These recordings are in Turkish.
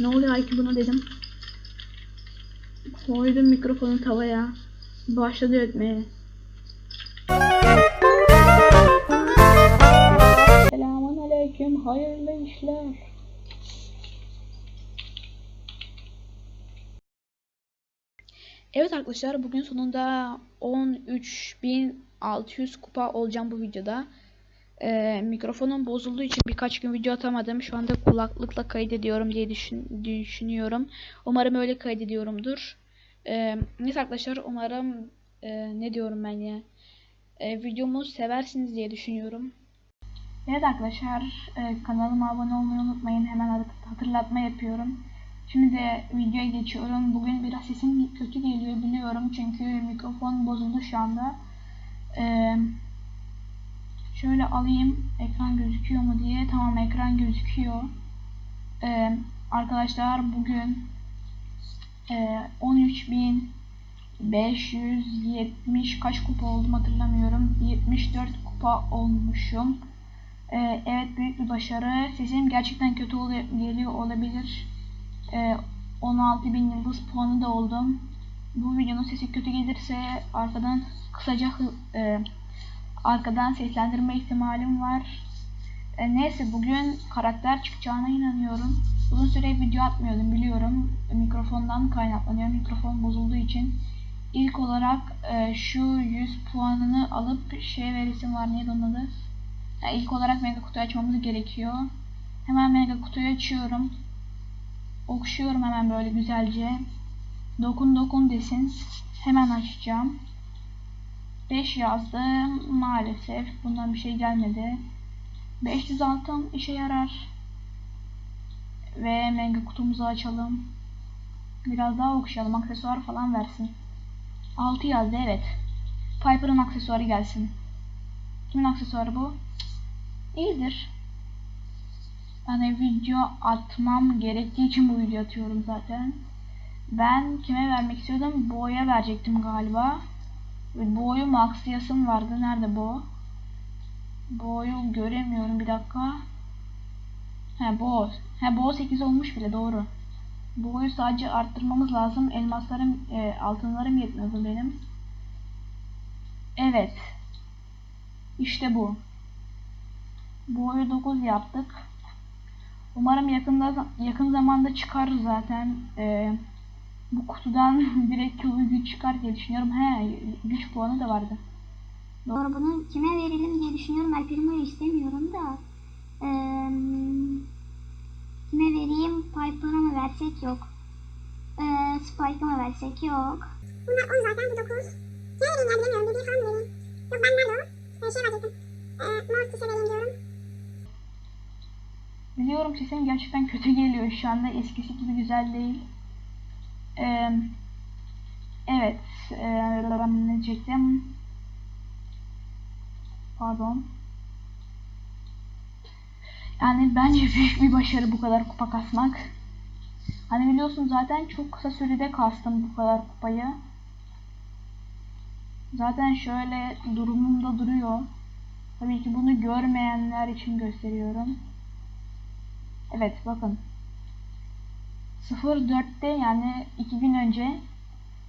Ne oluyor Ayki buna dedim. Koydum mikrofonu tavaya. Başladı ötmeye. Selamun aleyküm. Hayırlı işler. Evet arkadaşlar bugün sonunda 13.600 kupa olacağım bu videoda. Ee, mikrofonum bozulduğu için birkaç gün video atamadım. Şu anda kulaklıkla kaydediyorum diye düşün, düşünüyorum. Umarım öyle kaydediyorumdur. Ee, neyse arkadaşlar umarım e, ne diyorum ben ya. E, videomu seversiniz diye düşünüyorum. Evet arkadaşlar e, kanalıma abone olmayı unutmayın. Hemen hat- hatırlatma yapıyorum. Şimdi de videoya geçiyorum. Bugün biraz sesim kötü geliyor biliyorum. Çünkü mikrofon bozuldu şu anda. Ee, şöyle alayım. Ekran gözüküyor mu diye. Tamam ekran gözüküyor. Ee, arkadaşlar bugün e, 13.570 kaç kupa oldum hatırlamıyorum. 74 kupa olmuşum. Ee, evet büyük bir başarı. Sesim gerçekten kötü oluyor, geliyor olabilir. Ee, 16.000 yıldız puanı da oldum. Bu videonun sesi kötü gelirse arkadan kısaca e, arkadan seslendirme ihtimalim var. E, neyse bugün karakter çıkacağına inanıyorum. Uzun süre video atmıyordum biliyorum. Mikrofondan kaynaklanıyor. Mikrofon bozulduğu için. İlk olarak e, şu 100 puanını alıp şey veresim var neydi onun adı? Ha, ilk olarak mega kutu açmamız gerekiyor. Hemen mega kutuyu açıyorum. Okşuyorum hemen böyle güzelce. Dokun dokun desin. Hemen açacağım. 5 yazdım. Maalesef bundan bir şey gelmedi. 500 altın işe yarar. Ve mega kutumuzu açalım. Biraz daha okşayalım. Aksesuar falan versin. 6 yazdı evet. Piper'ın aksesuarı gelsin. Kimin aksesuarı bu? İyidir. Hani video atmam gerektiği için bu video atıyorum zaten. Ben kime vermek istiyordum? Boğa'ya verecektim galiba. Ve Boğa'yı maxlayasım vardı. Nerede Bo? Boğa'yı göremiyorum bir dakika. He Bo. He Bo 8 olmuş bile doğru. Boğa'yı sadece arttırmamız lazım. Elmaslarım, e, altınlarım yetmiyordu benim. Evet. İşte bu. Boyu 9 yaptık. Umarım yakında yakın zamanda çıkar zaten. Ee, bu kutudan direkt kılı güç çıkar diye düşünüyorum. He, güç puanı da vardı. Doğru bunu kime verelim diye düşünüyorum. El Primo'yu istemiyorum da. Eee kime vereyim? Piper'a mı versek yok. Eee Spike'a mı versek yok. Bunlar 10 zaten bu 9. Ne vereyim ya bilemiyorum. Bildiği falan mı vereyim? Yok ben nerede o? Ee, şey verecektim. Ee, Mortis'e vereyim diyorum. Biliyorum sesim gerçekten kötü geliyor şu anda. Eskisi gibi güzel değil. Evet. Ee, ne diyecektim? Pardon. Yani bence büyük bir başarı bu kadar kupa kasmak. Hani biliyorsun zaten çok kısa sürede kastım bu kadar kupayı. Zaten şöyle durumumda duruyor. Tabii ki bunu görmeyenler için gösteriyorum. Evet bakın. 04'te yani 2 gün önce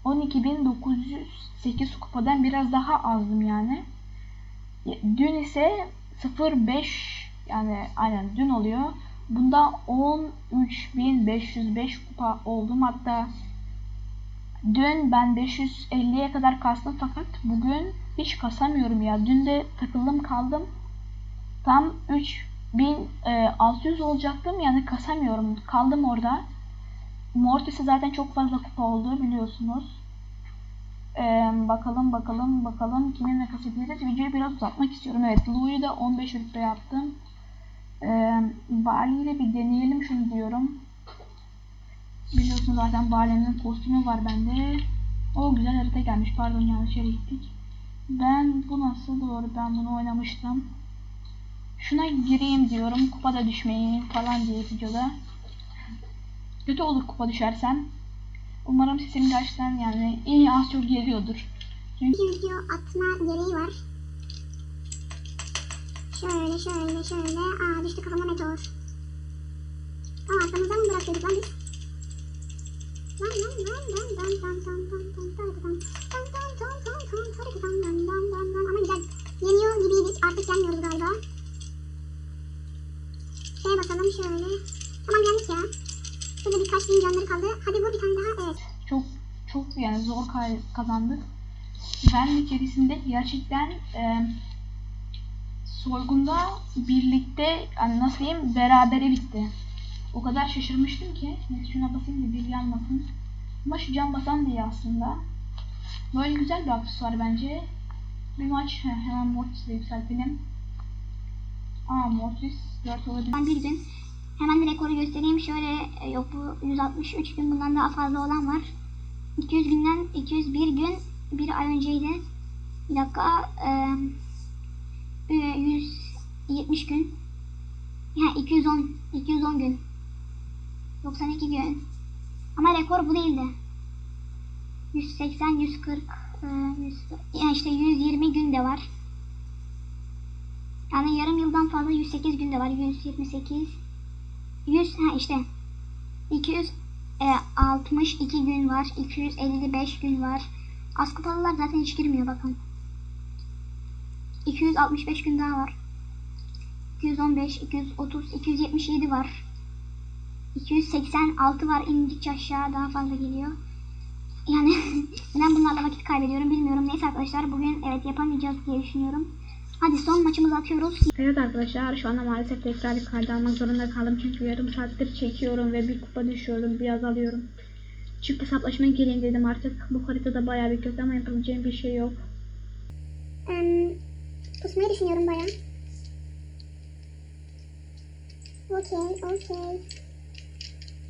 12.908 kupadan biraz daha azdım yani. Dün ise 05 yani aynen dün oluyor. Bunda 13.505 kupa oldum. Hatta dün ben 550'ye kadar kastım fakat bugün hiç kasamıyorum ya. Dün de takıldım kaldım. Tam 3600 olacaktım yani kasamıyorum. Kaldım orada. Mortis'e zaten çok fazla kupa oldu biliyorsunuz. Ee, bakalım bakalım bakalım kiminle kasabiliriz. Videoyu biraz uzatmak istiyorum. Evet Lou'yu da 15 rütbe yaptım. Ee, Barley ile bir deneyelim şunu diyorum. Biliyorsunuz zaten Barley'nin kostümü var bende. O güzel harita gelmiş. Pardon yanlış yere gittik. Ben bu nasıl doğru ben bunu oynamıştım. Şuna gireyim diyorum. Kupa da düşmeyin falan diye videoda. Kötü olur kupa düşersen. Umarım sesim gerçekten yani iyi az çok geliyordur. Çünkü video atma gereği var. Şöyle şöyle şöyle. Aa düştü kafama meteor. Aa arkamızdan mı bırakıyorduk lan biz? Ama güzel. Yeniyor gibiydik. Artık yenmiyoruz galiba. Şeye bakalım şöyle kaldı. Hadi vur bir tane daha. Evet. Çok çok yani zor kazandık. Ben içerisinde gerçekten e, soygunda birlikte hani nasıl diyeyim berabere bitti. O kadar şaşırmıştım ki. Neyse şuna basayım da bir yanmasın. Ama şu can basan da iyi aslında. Böyle güzel bir aksesuar bence. Bir maç he, hemen Mortis'le yükseltelim. Aa Mortis 4 olabilir. Ben bir gün hemen de rekoru göstereyim. Şöyle e, yok bu 163 gün bundan daha fazla olan var. 200 günden 201 gün bir ay önceydi. Bir dakika e, e, 170 gün. Ya 210 210 gün. 92 gün. Ama rekor bu değildi. 180 140 e, 100, yani işte 120 gün de var. Yani yarım yıldan fazla 108 günde var. 178 100 ha işte 262 gün var. 255 gün var. Askıpalılar zaten hiç girmiyor bakın. 265 gün daha var. 215, 230, 277 var. 286 var. İndikçe aşağı daha fazla geliyor. Yani neden bunlarla vakit kaybediyorum bilmiyorum. Neyse arkadaşlar bugün evet yapamayacağız diye düşünüyorum. Hadi son maçımızı atıyoruz. Evet arkadaşlar şu anda maalesef tekrar bir kaydı almak zorunda kaldım çünkü yarım saattir çekiyorum ve bir kupa düşüyorum biraz alıyorum. Çift hesaplaşmaya geleyim dedim artık bu haritada bayağı bir kötü ama yapabileceğim bir şey yok. Um, pusmayı düşünüyorum baya. Okey, okey.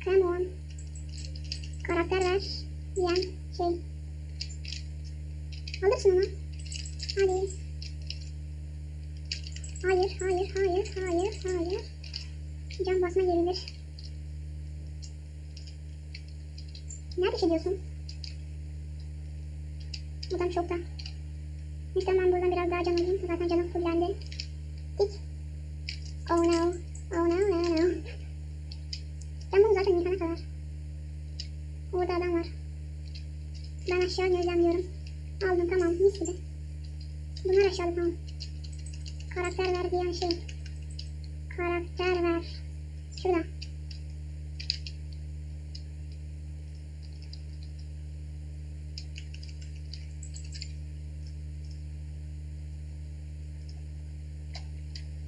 Come on. Karakter ver diyen şey. Alırsın onu. Hadi. Hayır, hayır, hayır, hayır, hayır. Can basma gerilir. Ne ateş ediyorsun? Adam çokta. Neyse ben buradan biraz daha can alayım. Zaten canım fullendi. Dik. Oh no. Oh no no no. Can bunu zaten yıkana kadar. Orada adam var. Ben aşağı gözlemliyorum. Aldım tamam mis gibi. Bunlar aşağıda tamam. Karakter ver diyen şey. Karakter ver. Şurada.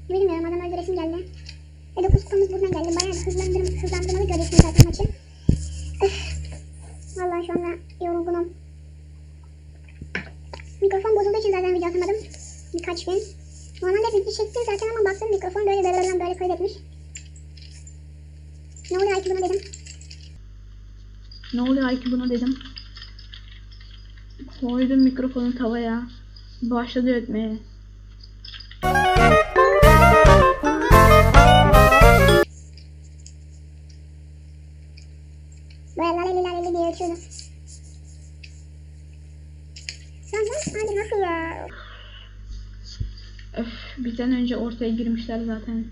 Bilmiyorum adam öldüresim geldi. Ve 9 kupamız buradan geldi. Bayağı hızlandırma, hızlandırmalı görüyorsunuz zaten maçı. Öf. Vallahi şu anda yorgunum. Mikrofon bozulduğu için zaten video atamadım. Birkaç gün. Normalde video çektim zaten ama baktım mikrofon böyle kaydetmiş. Ne oluyor Aykut buna dedim. Ne oluyor Ayki buna dedim. Koydum mikrofonu tavaya. Başladı ötmeye. Böyle laleli laleli diye uçuyordu. Lan abi nasıl ya? Öf bizden önce ortaya girmişler zaten.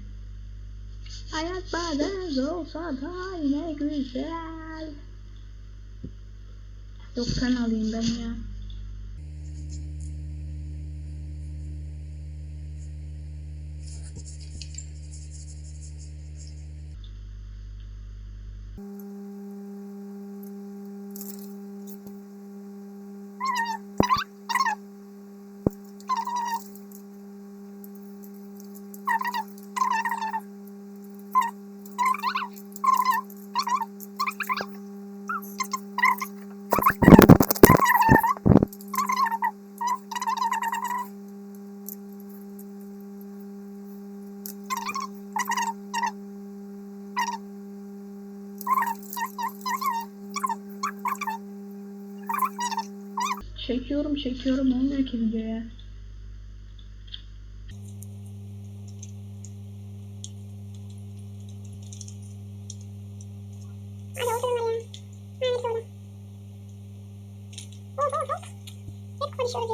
Hayat badez olsa da yine güzel. Yok sen alayım ben ya. Çekiyorum çekiyorum olmuyor ki videoya.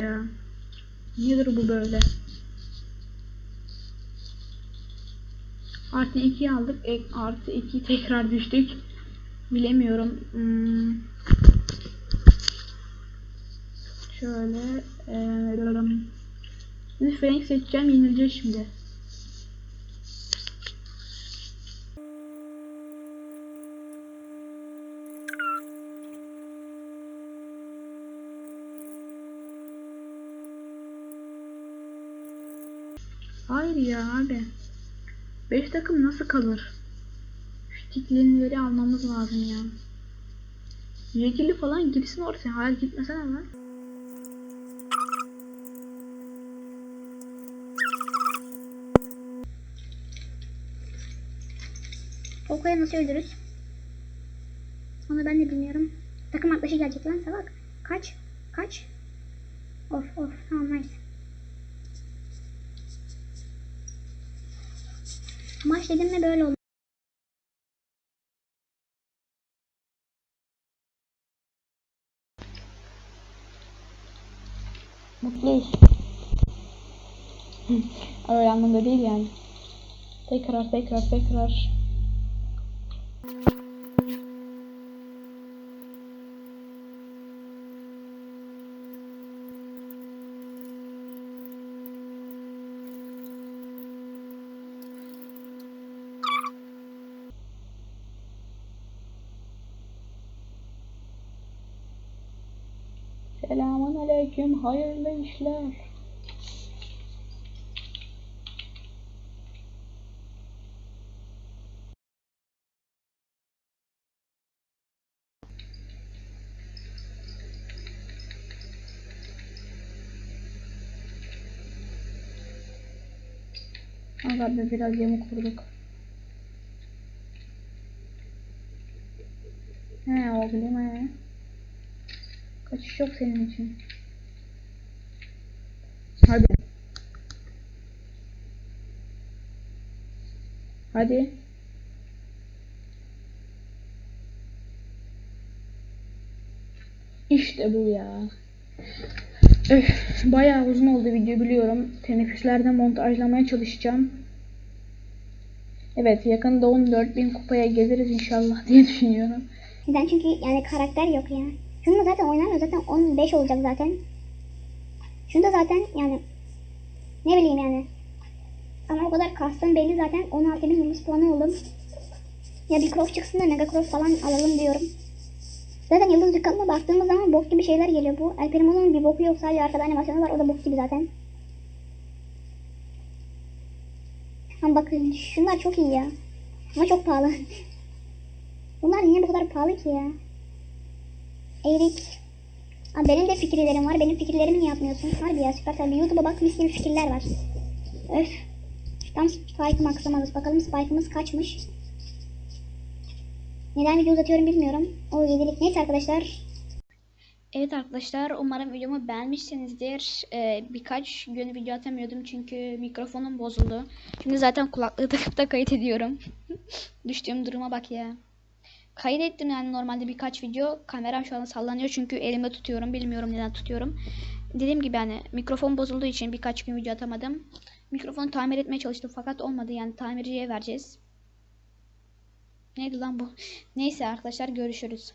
Ya. Nedir bu böyle? Artı 2 aldık. Ek, artı 2 tekrar düştük. Bilemiyorum. Hmm. Şöyle ee, renk seçeceğim yenileceğiz şimdi. Hayır ya abi. 5 takım nasıl kalır? Şu tiklenleri almamız lazım ya. Regili falan girsin ortaya. Hayır gitmesene lan. Oko'ya nasıl öldürürüz? Onu ben de bilmiyorum. Takım arkadaşı gelecek lan salak. Kaç. Kaç. Of of tamam nice. Maç dedim mi böyle olur. Mutluyuz. Öyle anlamda değil yani. Tekrar tekrar tekrar. Selamun aleyküm, hayırlı işler. Aga be biraz yamuk kurduk. He oğlum he. Kaçış yok senin için. Hadi. Hadi. İşte bu ya. Öf, bayağı uzun oldu video biliyorum. Teneffüslerde montajlamaya çalışacağım. Evet yakında 14.000 kupaya geliriz inşallah diye düşünüyorum. Neden? Çünkü yani karakter yok ya. Şunu da zaten oynamıyor. Zaten 15 olacak zaten. Şunu da zaten yani ne bileyim yani. Ama o kadar kastım belli zaten 16 bin yıldız puanı oldum. Ya bir cross çıksın da mega cross falan alalım diyorum. Zaten yıldız dükkanına baktığımız zaman bok gibi şeyler geliyor bu. El bir boku yok sadece arkada animasyonu var o da bok gibi zaten. Ama bakın şunlar çok iyi ya. Ama çok pahalı. Bunlar niye bu kadar pahalı ki ya? Erik. Aa, benim de fikirlerim var. Benim fikirlerimi niye yapmıyorsun? Harbi ya süper tabii. YouTube'a bak mis gibi fikirler var. Öf. Tam Spike'ı maksamadık. Bakalım Spike'ımız kaçmış. Neden video uzatıyorum bilmiyorum. O yedilik. Neyse arkadaşlar. Evet arkadaşlar umarım videomu beğenmişsinizdir. Ee, birkaç gün video atamıyordum çünkü mikrofonum bozuldu. Şimdi zaten kulaklığı takıp da kayıt ediyorum. Düştüğüm duruma bak ya. Kaydettim yani normalde birkaç video. Kameram şu anda sallanıyor çünkü elimde tutuyorum. Bilmiyorum neden tutuyorum. Dediğim gibi yani mikrofon bozulduğu için birkaç gün video atamadım. Mikrofonu tamir etmeye çalıştım fakat olmadı yani tamirciye vereceğiz. Neydi lan bu? Neyse arkadaşlar görüşürüz.